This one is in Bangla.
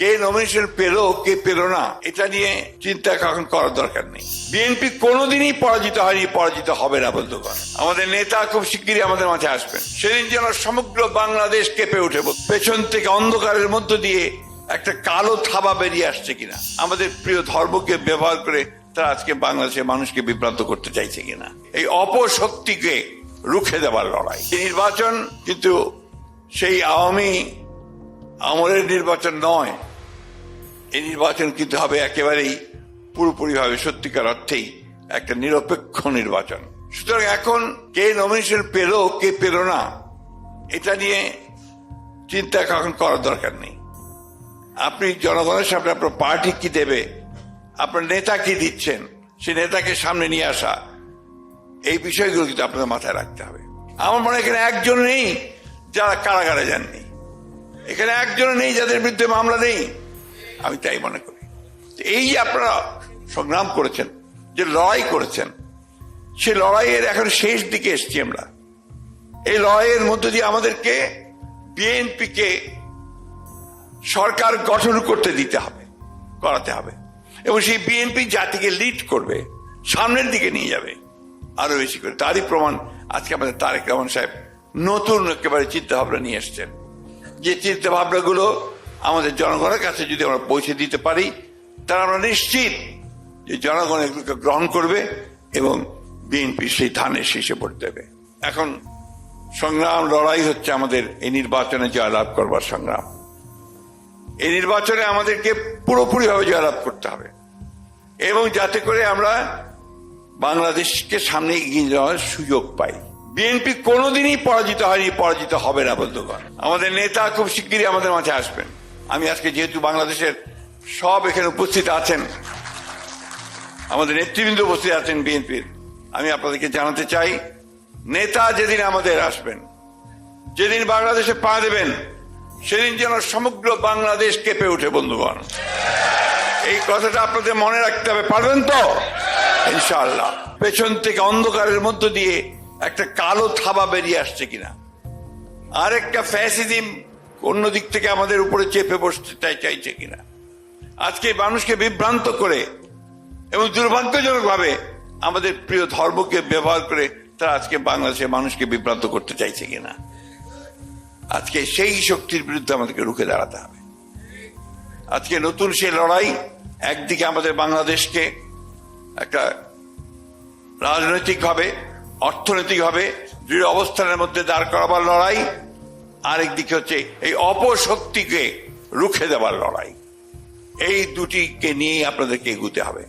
কে নমিনেশন পেল কে পেল না, এটা নিয়ে চিন্তা এখন করার দরকার নেই। বিএনপি কোনোদিনই পরাজিত হয়নি, পরাজিত হবে না বন্ধুগণ। আমাদের নেতা খুব শিগগিরই আমাদের মাঝে আসবেন। সেদিন যেন সমগ্র বাংলাদেশ কেঁপে উঠে পেছন থেকে অন্ধকারের মধ্য দিয়ে একটা কালো থাবা বেরিয়ে আসছে কিনা, আমাদের প্রিয় ধর্মকে ব্যবহার করে তারা আজকে বাংলাদেশের মানুষকে বিভ্রান্ত করতে চাইছে কিনা, এই অপশক্তিকে রুখে দেওয়ার লড়াই। নির্বাচন কিন্তু সেই আওয়ামী আমলের নির্বাচন নয় এই নির্বাচন কিন্তু হবে একেবারেই পুরোপুরিভাবে সত্যিকার অর্থেই একটা নিরপেক্ষ নির্বাচন। সুতরাং এখন কে নমিনেশন পেল, কে পেল না, এটা নিয়ে চিন্তা এখন করার দরকার নেই। আপনি জনগণের সামনে আপনার পার্টি কি দেবে, আপনার নেতা কি দিচ্ছেন, সে নেতাকে সামনে নিয়ে আসা, এই বিষয়গুলো কিন্তু আপনাদের মাথায় রাখতে হবে। আমার মনে এখানে একজন নেই যারা কারাগারে যাননি। এখানে একজন নেই যাদের বিরুদ্ধে মামলা নেই। আমি তাই মনে করি। এই যে আপনারা সংগ্রাম করেছেন, যে লড়াই করেছেন, সে লড়াইয়ের এখন শেষ দিকে এসছি আমরা। এই লড়াইয়ের মধ্য দিয়ে আমাদেরকে বিএনপিকে সরকার গঠন করতে দিতে হবে, করাতে হবে। এবং সেই বিএনপি জাতিকে লিড করবে, সামনের দিকে নিয়ে যাবে আরও বেশি করে। তারই প্রমাণ আজকে আমাদের তারেক রহমান সাহেব নতুন একেবারে চিন্তা ভাবনা নিয়ে এসছেন। যে চিন্তা ভাবনাগুলো আমাদের জনগণের কাছে যদি আমরা পৌঁছে দিতে পারি, তাহলে আমরা নিশ্চিত যে জনগণ এগুলোকে গ্রহণ করবে এবং বিএনপি সেই ধানের শীষে ভোট দেবে। এখন সংগ্রাম, লড়াই হচ্ছে আমাদের এই নির্বাচনে জয়লাভ করবার সংগ্রাম। এই নির্বাচনে আমাদেরকে পুরোপুরিভাবে জয়লাভ করতে হবে। এবং যাতে করে আমরা বাংলাদেশকে সামনে এগিয়ে যাওয়ার সুযোগ পাই। বিএনপি কোনোদিনই পরাজিত হয়নি, পরাজিত হবে না, বন্ধুগণ। আমাদের নেতা খুব শিগগিরই আমাদের মাঝে আসবেন। আমি আজকে যেহেতু বাংলাদেশের সব এখানে উপস্থিত আছেন, আমাদের নেতৃবৃন্দ উপস্থিত আছেন বিএনপির, আমি আপনাদেরকে জানাতে চাই, নেতা যেদিন আমাদের আসবেন, যেদিন বাংলাদেশে পা দেবেন, সেদিন যেন সমগ্র বাংলাদেশ কেঁপে উঠে বন্ধুগণ। এই কথাটা আপনাদের মনে রাখতে হবে, পারবেন তো? ইনশাআল্লাহ। পেছন থেকে অন্ধকারের মধ্য দিয়ে একটা কালো থাবা বেরিয়ে আসছে কিনা। আরেকটা ফ্যাসিজম অন্য দিক থেকে আমাদের উপরে চেপে বসতে চাই, চাইছে কিনা? আজকে মানুষকে বিভ্রান্ত করে এবং দুর্ভাগ্যজনক ভাবে আমাদের প্রিয় ধর্মকে ব্যবহার করে তারা আজকে বাংলাদেশের মানুষকে বিভ্রান্ত করতে চাইছে কিনা? আজকে সেই শক্তির বিরুদ্ধে আমাদেরকে রুখে দাঁড়াতে হবে। আজকে নতুন সেই লড়াই একদিকে আমাদের বাংলাদেশকে একটা রাজনৈতিকভাবে অর্থনৈতিকভাবে দৃঢ় অবস্থানের মধ্যে দাঁড় করাবার লড়াই আরেক দিকে হচ্ছে এই অপশক্তিকে রুখে দেওয়ার লড়াই। এই দুটিকে নিয়েই আপনাদেরকে এগুতে হবে।